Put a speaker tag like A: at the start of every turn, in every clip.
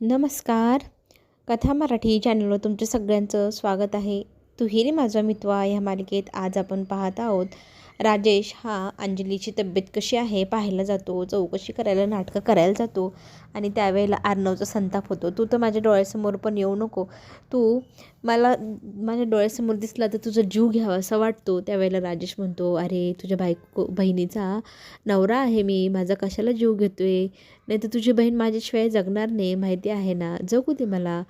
A: नमस्कार. कथा मराठी चॅनलवर तुमच्या सगळ्यांचं स्वागत आहे. तुहिरी माझा मित्वा ह्या मालिकेत आज आपण पाहत आहोत राजेश हा अंजलीची तब्येत कशी आहे पाहायला जातो चौकशी करायला नाटकं करायला जातो आणि त्यावेळेला आर्णवचा संताप होतो. तू तर माझ्या डोळ्यासमोर पण येऊ नको. तू मला माझ्या डोळ्यासमोर दिसला तर तुझा जीव घ्यावा असं वाटतो. त्यावेळेला राजेश म्हणतो अरे तुझ्या बायको बहिणीचा नवरा आहे मी माझा कशाला जीव घेतो आहे नाही तर तुझी बहीण माझ्याशिवाय जगणार नाही माहिती आहे ना? जगू दे मला.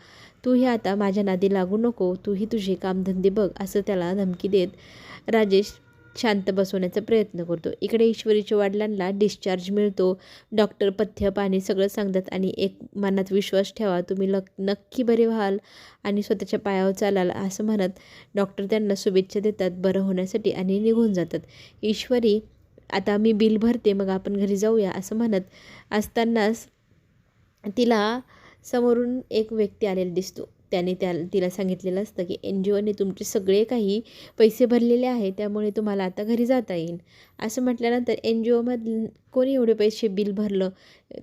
A: तूही आता माझ्या नादी लागू नको. तूही तुझे कामधंदे बघ असं त्याला धमकी देत राजेश शांत बसवण्याचा प्रयत्न करतो. इकडे ईश्वरीच्या वडिलांना डिस्चार्ज मिळतो. डॉक्टर पथ्य पाणी सगळं सांगतात आणि एक मनात विश्वास ठेवा. तुम्ही लक नक्की बरे व्हाल आणि स्वतःच्या पायावर चालाल असं म्हणत डॉक्टर त्यांना शुभेच्छा देतात बरं होण्यासाठी आणि निघून जातात. ईश्वरी आता मी बिल भरते मग आपण घरी जाऊया असं म्हणत असतानाच तिला समोरून एक व्यक्ती आलेला दिसतो. त्याने त्या तिला सांगितलेलं असतं की एन जी ओने तुमचे सगळे काही पैसे भरलेले आहे त्यामुळे तुम्हाला आता घरी जाता येईल. असं म्हटल्यानंतर एन जी ओमधून कोणी एवढे पैसे बिल भरलं?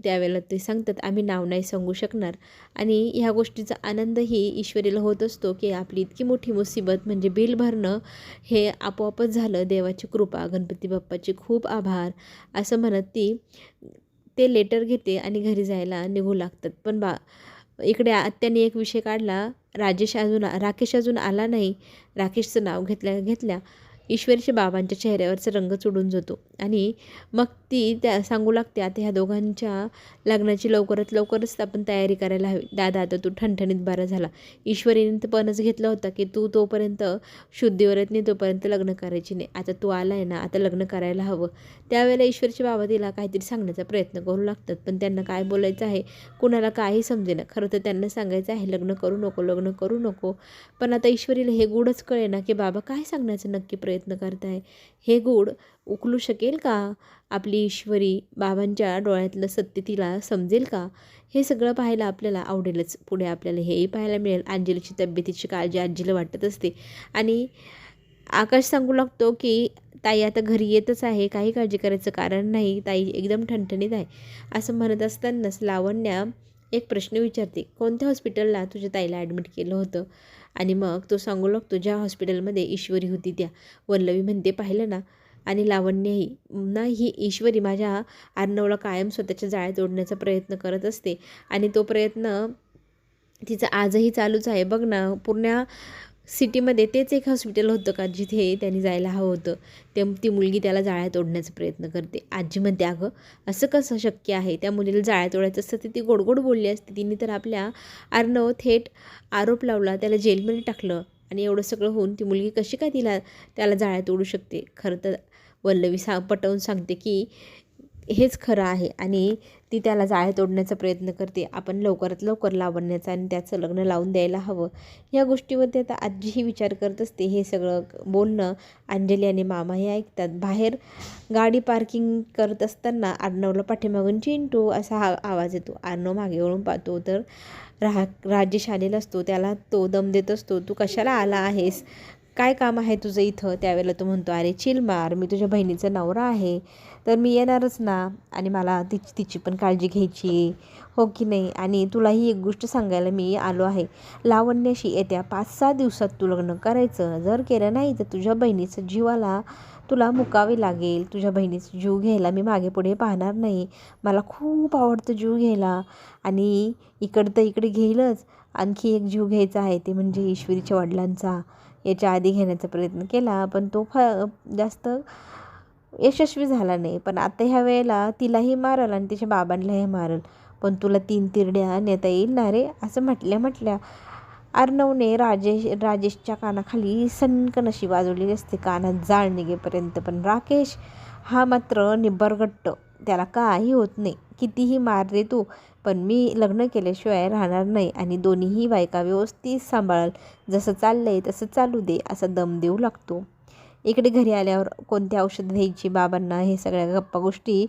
A: त्यावेळेला ते सांगतात आम्ही नाव नाही सांगू शकणार. आणि ह्या गोष्टीचा आनंदही ईश्वरीला होत असतो की आपली इतकी मोठी मुसीबत म्हणजे बिल भरणं हे आपोआपच झालं. देवाची कृपा गणपती बाप्पाचे खूप आभार. असं म्हणत ती ते लेटर घेते आणि घरी जायला निघू लागतात. पण बा इकडे आत्याने एक विषय काढला राजेश अजून राकेश अजून आला नाही. राकेशचं नाव घेतल्या घेतल्या. ईश्वरीच्या बाबांच्या चेहऱ्यावरचा रंग चुडून जातो. आणि मग ती त्या सांगू लागते आता ह्या दोघांच्या लग्नाची लवकरात लवकरच आपण तयारी करायला हवी. दादा आता तू ठणठणीत बरा झाला. ईश्वरीने तर पणच घेतला होता की तू तोपर्यंत शुद्धीवर येत नाही तोपर्यंत लग्न करायची नाही. आता तू आला आहे ना आता लग्न करायला हवं. त्यावेळेला ईश्वरचे बाबा तिला काहीतरी सांगण्याचा प्रयत्न करू लागतात पण त्यांना काय बोलायचं आहे कुणाला काही समजेना. खरं तर त्यांना सांगायचं आहे लग्न करू नको लग्न करू नको. पण आता ईश्वरीला हे गुढच कळे ना की बाबा काय सांगण्याचा नक्की प्रयत्न प्रयत्न करताय. हे गोड उकलू शकेल का? आपली ईश्वरी बाबांच्या डोळ्यातलं सत्य तिला समजेल का? हे सगळं पाहायला आपल्याला आवडेलच. पुढे आपल्याला हेही पाहायला मिळेल. अंजलीची तब्येतीची काळजी आजीला वाटत असते. आणि आकाश सांगू लागतो की ताई आता घरी येतच आहे. काही काळजी करायचं कारण नाही. ताई एकदम ठणठणीत आहे. असं म्हणत असतानाच लावण्या एक प्रश्न विचारते कोणत्या हॉस्पिटलला तुझ्या ताईला ॲडमिट केलं होतं? आणि मग तो सांगू लागतो ज्या हॉस्पिटलमध्ये ईश्वरी होती त्या. वल्लवी म्हणते पाहिलं ना. आणि लावण्यही ना ही ईश्वरी माझ्या अर्णवला कायम स्वतःच्या जाळ्यात ओढण्याचा प्रयत्न करत असते. आणि तो प्रयत्न तिचा आजही चालूच आहे. बघ ना पूर्ण सिटीमध्ये तेच एक हॉस्पिटल होतं का जिथे त्यांनी जायला हवं होतं. ते ती मुलगी त्याला जाळ्यात ओढण्याचा प्रयत्न करते. आजी म्हणते अगं असं कसं शक्य आहे? त्या मुलीला जाळ्यात ओढायचं असतं. ते ती गोडगोड बोलली असते. तिने तर आपल्या अर्णव थेट आरोप लावला. त्याला जेलमध्ये टाकलं आणि एवढं सगळं होऊन ती मुलगी कशी काय तिला त्याला जाळ्यात ओढू शकते? खरं तर वल्लवी सा पटवून सांगते की हेच खरं आहे आणि ती त्याला जाळ्या तोडण्याचा प्रयत्न करते. आपण लवकरात लवकर लावण्याचा आणि त्याचं लग्न लावून द्यायला हवं. या गोष्टीवरती आता आजीही विचार करत असते. हे सगळं बोलणं अंजली आणि मामा हे ऐकतात. बाहेर गाडी पार्किंग करत असताना अर्णवला पाठीमागून चिंटू असा हा आवाज येतो. अर्णव मागे वळून पाहतो तर राह राजेश आलेला असतो. त्याला तो दम देत असतो. तू कशाला आला आहेस? काय काम आहे तुझं इथं? त्यावेळेला तो म्हणतो अरे चिल मार मी तुझ्या बहिणीचा नवरा आहे. तर मी येणारच ना. आणि मला तिची तिची पण काळजी घ्यायची हो की नाही? आणि तुलाही एक गोष्ट सांगायला मी आलो आहे. लावण्याशी येत्या पाच सहा दिवसात तू लग्न करायचं. जर केलं नाही तर तुझ्या बहिणीचं जीवाला तुला मुकावे लागेल. तुझ्या बहिणीचा जीव घ्यायला मी मागे पुढे पाहणार नाही. मला खूप आवडतं जीव घ्यायला. आणि इकडं तर इकडे घेईलच. आणखी एक जीव घ्यायचा आहे ते म्हणजे ईश्वरीच्या वडिलांचा. याच्या आधी घेण्याचा प्रयत्न केला पण तो फ जास्त यशस्वी झाला नाही. पण आता ह्या वेळेला तिलाही मारल आणि तिच्या बाबांनाही मारल. पण तुला तीन तिरड्या नेता येईल ना रे? असं म्हटल्या म्हटल्या अर्णवने राजेश राजेशच्या कानाखाली सनकन अशी वाजवलेली असते. कानात जाळ निघेपर्यंत. पण राकेश हा मात्र निबरगट्ट. त्याला काही होत नाही. कितीही मार रे तू पण मी लग्न केल्याशिवाय राहणार नाही आणि दोन्हीही बायका व्यवस्थित सांभाळाल. जसं चाललं आहे तसं चालू दे असा दम देऊ लागतो. इकडे घरी आल्यावर कोणती औषधं द्यायची बाबांना हे सगळ्या गप्पा गोष्टी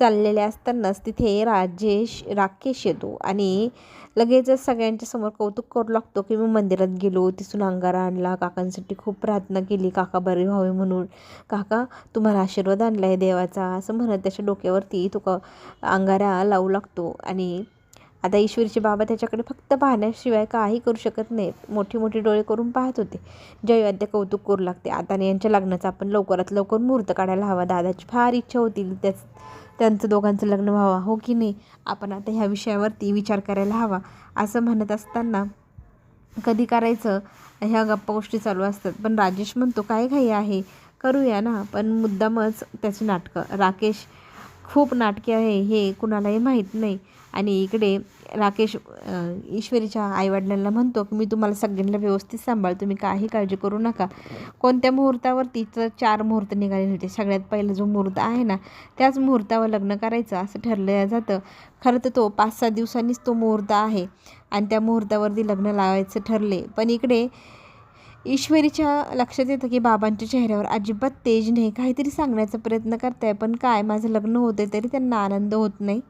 A: चाललेले असतानाच तिथे राजेश राकेश येतो आणि लगेचच सगळ्यांच्या समोर कौतुक करू लागतो की मी मंदिरात गेलो तिथून अंगारा आणला काकांसाठी खूप प्रार्थना केली काका बरे व्हावे म्हणून. काका तुम्हाला आशीर्वाद आणला आहे देवाचा असं म्हणत त्याच्या डोक्यावरती तो क अंगारा लावू लागतो. आणि आता ईश्वरीचे बाबा त्याच्याकडे फक्त पाहण्याशिवाय काही करू शकत नाहीत. मोठी मोठी डोळे करून पाहत होते. जयवाद्य कौतुक करू लागते. आता यांच्या लग्नाचा आपण लवकरात लवकर मुहूर्त काढायला हवा. दादाची फार इच्छा होती. त्याच त्यांचं दोघांचं लग्न व्हावं हो की नाही? आपण आता ह्या विषयावरती विचार करायला हवा असं म्हणत असताना कधी करायचं? ह्या गप्पा गोष्टी चालू असतात. पण राजेश म्हणतो काय घाई आहे? करूया ना. पण मुद्दामच त्याची नाटकं. राकेश खूप नाटके आहे हे कुणालाही माहीत नाही. आणि इकडे राकेश ईश्वरीच्या आईवडिलांना म्हणतो की मी तुम्हाला सगळ्यांना व्यवस्थित सांभाळ तुम्ही काही काळजी करू नका. कोणत्या मुहूर्तावरती तर चार मुहूर्त निघाले होते. सगळ्यात पहिला जो मुहूर्त आहे ना त्याच मुहूर्तावर लग्न करायचं असं ठरलं जातं. खरं तर तो पाच सहा दिवसांनीच तो मुहूर्त आहे आणि त्या मुहूर्तावरती लग्न लावायचं ठरले. पण इकडे ईश्वरीच्या लक्षात येतं की बाबांच्या चेहऱ्यावर अजिबात तेज नाही. काहीतरी सांगण्याचा प्रयत्न करताय पण काय? माझं लग्न होते तरी त्यांना आनंद होत नाही.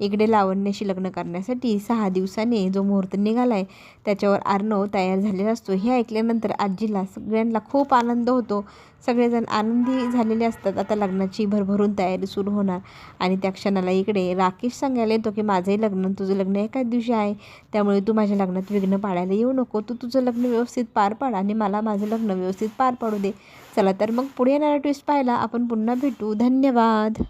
A: इकडे लावण्याशी लग्न करण्यासाठी सहा दिवसाने जो मुहूर्त निघाला आहे त्याच्यावर आर्णव तयार झालेला असतो. हे ऐकल्यानंतर आजीला सगळ्यांना खूप आनंद होतो. सगळेजण आनंदी झालेले असतात. आता लग्नाची भरभरून तयारी सुरू होणार आणि त्या क्षणाला इकडे राकेश सांगायला येतो की माझंही लग्न तुझं लग्न एकाच दिवशी आहे. त्यामुळे तू माझ्या लग्नात विघ्न पाडायला येऊ नको. तू तुझं लग्न व्यवस्थित पार पाड आणि मला माझं लग्न व्यवस्थित पार पाडू दे. चला तर मग पुढे येणारा ट्विस्ट पाहायला आपण पुन्हा भेटू. धन्यवाद.